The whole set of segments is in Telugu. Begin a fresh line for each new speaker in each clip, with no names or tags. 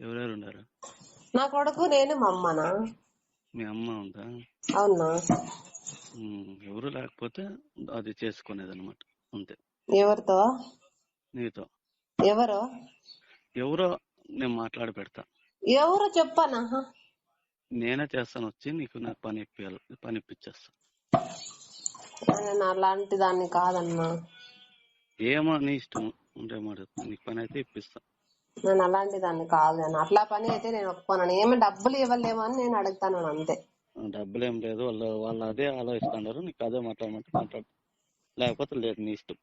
ఎవరెవరు ఉన్నారు
నా కొడుకు నేను మా అమ్మనా?
మీ అమ్మ ఉందా?
అవునా?
ఎవరు లేకపోతే అది చేసుకునేది అనమాట అంతే.
ఎవరితో?
నీతో.
ఎవరు?
ఎవరో నేను మాట్లాడి పెడతా.
ఎవరో చెప్పానా?
నేనే చేస్తాను వచ్చి నీకు నాకు పని ఇప్పియాలి పని ఇప్పించేస్తా
నేను అలాంటి దాన్ని కాదన్నా.
ఏమో నీ ఇష్టం ఉంటే మాట నీకు పని అయితే ఇప్పిస్తా.
నేను అలాంటి దాన్ని కాదు నేను అట్లా పని అయితే నేను ఒప్పుకోను. ఏమి డబ్బులు ఇవ్వలేమో అని నేను అడుగుతాను అంతే.
డబ్బులు ఏం లేదు. వాళ్ళు వాళ్ళు అదే ఆలోచిస్తున్నారు. నీకు అదే మాట్లాడమంటే మాట్లాడు. లేకపోతే లేదు నీ ఇష్టం.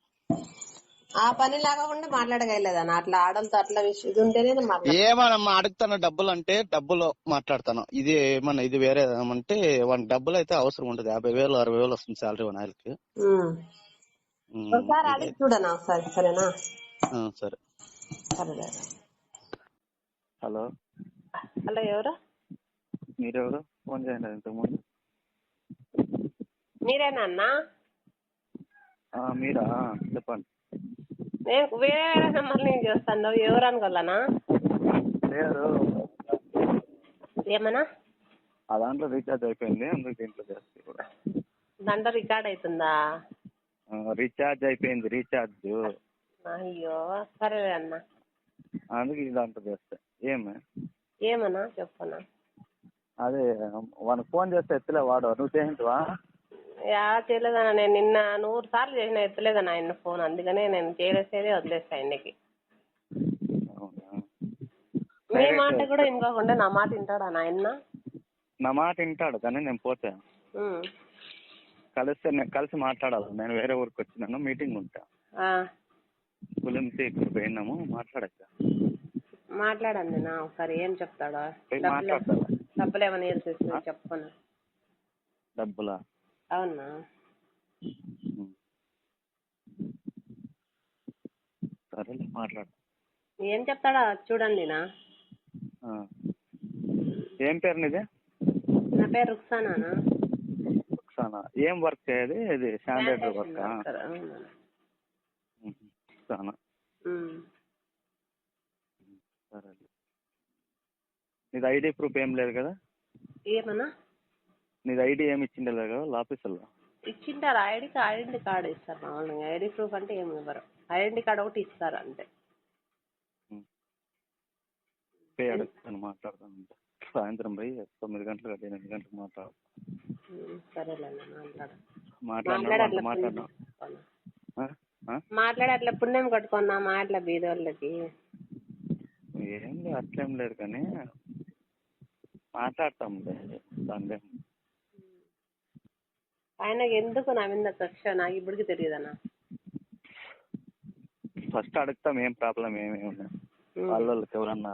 ఆ పని లేకుండా మాట్లాడగలేదన్న అట్లా ఆడలతో అట్లా విషయం ఇది ఉంటేనే
ఏమన్నా అడుగుతాను డబ్బులు అంటే డబ్బులు మాట్లాడతాను. ఇది ఏమన్నా ఇది వేరే ఏమంటే వానికి డబ్బులు అయితే అవసరం ఉండదు. యాభై వేలు అరవై వేలు వస్తుంది శాలరీ వన్ ఆయనకి
ఒకసారి. అడిగి చూడనా ఒకసారి సరేనా?
సరే. హలో.
హలో ఎవరు?
మీరెవరు? ఫోన్ చేయండి ఇంతకుముందు.
మీరేనా అన్నా?
మీరా? చెప్పండి.
నేను వేరే వేరే నెంబర్ నుంచి చేస్తాను ఎవరు అనుకోవాలనా?
లేదు.
ఏమన్నా?
ఆ దాంట్లో రీఛార్జ్ అయిపోయింది. అందుకు దీంట్లో చేస్తే కూడా
దాంట్లో రికార్డ్ అవుతుందా?
రీఛార్జ్ అయిపోయింది. రీఛార్జ్.
అయ్యో సరే అన్న.
అందుకు దాంట్లో చేస్తే. ఏమి?
ఏమన్నా? చెప్పన్నా
అదే వానికి ఫోన్ చేస్తే ఎత్తలే వాడు. నువ్వు చేయించవా?
యా చేయలేదన్న. నేను నిన్న నూరు సార్లు చేసిన ఎత్తలేదన్న ఆయన ఫోన్. అందుకనే నేను చేసేదే వదిలేస్తా ఆయనకి. మీ మాట కూడా ఇంకోకుండా నా మాట వింటాడా నాయన
నా మాట వింటాడు కానీ నేను పోతే. కలిస్తే నేను కలిసి మాట్లాడాలి. నేను వేరే ఊరికి వచ్చినాను మీటింగ్ ఉంటా. ఇక్కడ పోయినాము మాట్లాడచ్చా?
మాట్లాడండి నా ఒకసారి ఏం చెప్తాడో? డబ్బులు ఏమైనా వేసేసి చెప్పను?
డబ్బులా?
అవునా.
సరేలే మాట్లాడు.
ఏం చెప్తాడో చూడండి నా.
ఏం పేరు నీది?
నా పేరు రుక్సానా
రుక్సానా. ఏం వర్క్ చేయది ఇది శానిటైజర్ వర్క్? సరే నీది ఐడి ప్రూఫ్ ఏం లేదు కదా?
ఏమన్నా?
నీది ఐడి ఏమి ఇచ్చిండే లేదు కదా ఆఫీసులో
ఇచ్చింటారు ఐడి ఐడెంటి కార్డు ఇస్తారు మామూలుగా. ఐడి ప్రూఫ్ అంటే ఏమి ఇవ్వరు. ఐడెంటి కార్డు ఒకటి ఇస్తారు అంతే.
పే అడుగుతాను మాట్లాడతాను సాయంత్రం పోయి తొమ్మిది గంటలకు అది ఎనిమిది గంటలకు మాట్లాడు.
ఉమ్, సరేలేండి మాట్లాడు.
మాట్లాడినా మాట్లాడినా?
మాట్లాడి అట్లా పుణ్యం కట్టుకున్నా అట్లా బీదోళ్ళకి.
ఏం లేదు అట్లేం లేదు కానీ మాట్లాడతాం
ఆయనకి ఎందుకు నా మీద కక్ష? నాకు ఇప్పటికి తెలియదన్నా
ఫస్ట్ అడుగుతాం ఏం ప్రాబ్లం ఏమేమి వాళ్ళకి ఎవరన్నా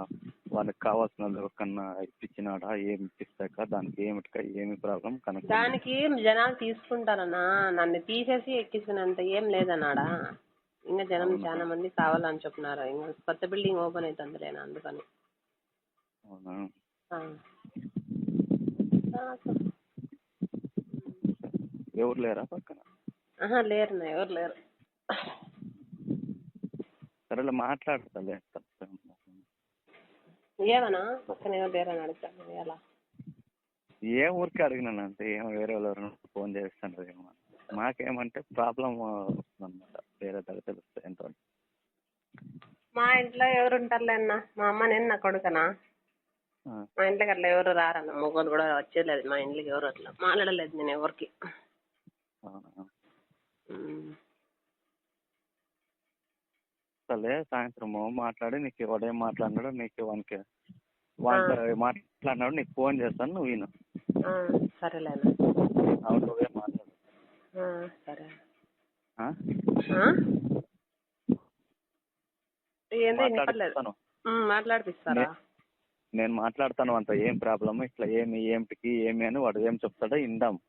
వాళ్ళకి కావాల్సిన ఎవరికన్నా ఇప్పించినాడా ఏమి ఇప్పిస్తాక దానికి ఏమిటిక ఏమి ప్రాబ్లం కనుక
దానికి జనాలు తీసుకుంటారన్నా? నన్ను తీసేసి ఎక్కించినంత ఏం లేదన్నాడా? ఇంకా జనం చాలా మంది కావాలని చెప్తున్నారు ఇంకా కొత్త బిల్డింగ్ ఓపెన్ అవుతుంది లేనా అందుకని.
అవునా. ఎవరు లేరా పక్కన?
ఆహా లేరు నా ఎవరు లేరు.
సరేలే మాట్లాడతాలే
ఏమన్నా? పక్కన ఎవరు లేరని అడుగుతాను ఎలా?
ఏ ఊరికి అడిగినానంటే ఏమో వేరే వాళ్ళు ఫోన్ చేస్తుంటారు ఏమో. మాకేమంటే ప్రాబ్లం వస్తుందన్నమాట. వేరే దగ్గర తెలుస్తే ఎంతో
మా ఇంట్లో ఎవరు ఉంటారులే అన్న. మా అమ్మ నేను నా కొడుకనా? మా ఇంట్లోకి అట్లా ఎవరు రారన్న. మొగోళ్ళు కూడా వచ్చేలేదు. మా ఇంట్లోకి ఎవరు అట్లా మాట్లాడలేదు నేను ఎవరికి.
సరే సాయంత్రము మాట్లాడి నీకు ఎవడేం మాట్లాడినాడో నీకు వానికి వానికి మాట్లాడినాడు నీకు ఫోన్ చేస్తాను నువ్వు విను.
ఆ, సరేలేనా
అవును నువ్వే మాట్లాడు.
సరే మాట్లాడిపిస్తారా?
నేను మాట్లాడతాను అంత. ఏం ప్రాబ్లమ్? ఇట్లా ఏమి ఏమిటికి ఏమి అని వాడు ఏం చెప్తాడో ఇందాం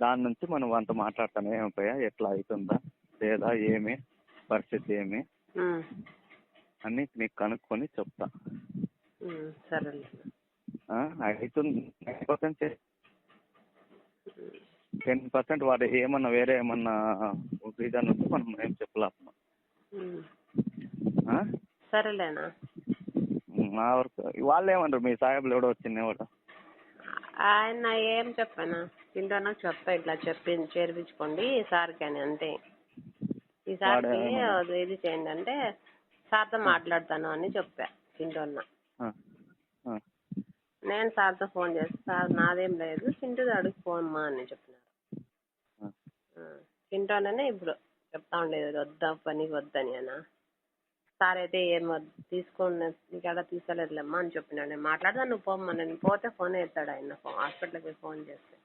దాని నుంచి మనం వంట మాట్లాడతాను. ఏమైపోయా ఎట్లా అవుతుందా లేదా ఏమి? పరిస్థితి ఏమి? అని నీకు కనుక్కొని చెప్తా. ఆ, అవుతుంది టెన్ పర్సెంట్ వాడు ఏమన్నా వేరే ఏమన్నా రీజన్ ఉంటే మనం ఏం చెప్పలేము?
సరేలేనా.
నా వరకు వాళ్ళు ఏమంటారు మీ సాహెబ్లు ఎవడో వచ్చింది ఎవడో?
ఆయన ఏం చెప్పాను. చింటూ చెప్పా ఇట్లా చెప్పి చేర్పించుకోండి సార్కి అని అంతే. ఈ సార్కి ఇది చేయండి అంటే సార్తో మాట్లాడతాను అని చెప్పా చింటూ
ఆ,
నేను సార్తో ఫోన్ చేసి సార్ నాదేం లేదు. చింటూది అడుగు ఫోన్ మా అని చెప్పినారు చింటూనే ఇప్పుడు చెప్తా ఉండేది వద్దా పనికి వద్దని అన్న. సార్ అయితే ఏం తీసుకోండి నీకు ఎలా తీసుకోలేదులేమ్మా అని చెప్పినాడు. నేను మాట్లాడదా నువ్వు పోమ్మా నేను పోతే ఫోన్ ఎత్తాడు ఆయన హాస్పిటల్కి ఫోన్ చేస్తే.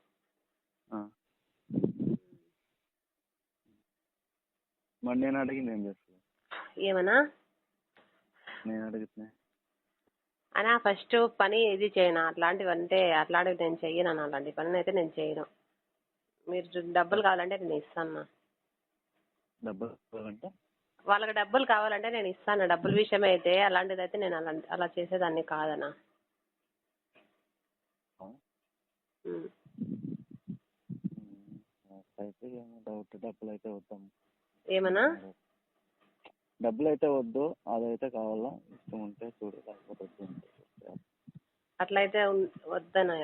మరి నేను అడిగింది ఏం
ఏమన్నా?
నేను అడిగితే.
అన్నా ఫస్ట్ పని ఇది చేయను? అట్లాంటివి అంటే అట్లాంటివి నేను చెయ్యను అన్న. అలాంటి పని అయితే నేను చేయను. మీరు డబ్బులు కావాలంటే నేను ఇస్తాను అన్న.
డబ్బులు కావాలంటే?
వాళ్ళకి డబ్బులు కావాలంటే నేను ఇస్తాను. డబ్బుల విషయం అయితే అలాంటిది అయితే నేను అలా అలా చేసేదాన్ని
అయితే ఏమో డౌట్ డబ్బులు అయితే వద్దాం.
ఏమన్నా?
డబ్బులు అయితే వద్దు అదైతే కావాలా? ఇష్టం ఉంటే చూడు లేకపోతే.
అట్లయితే ఉన్- వద్దన్నా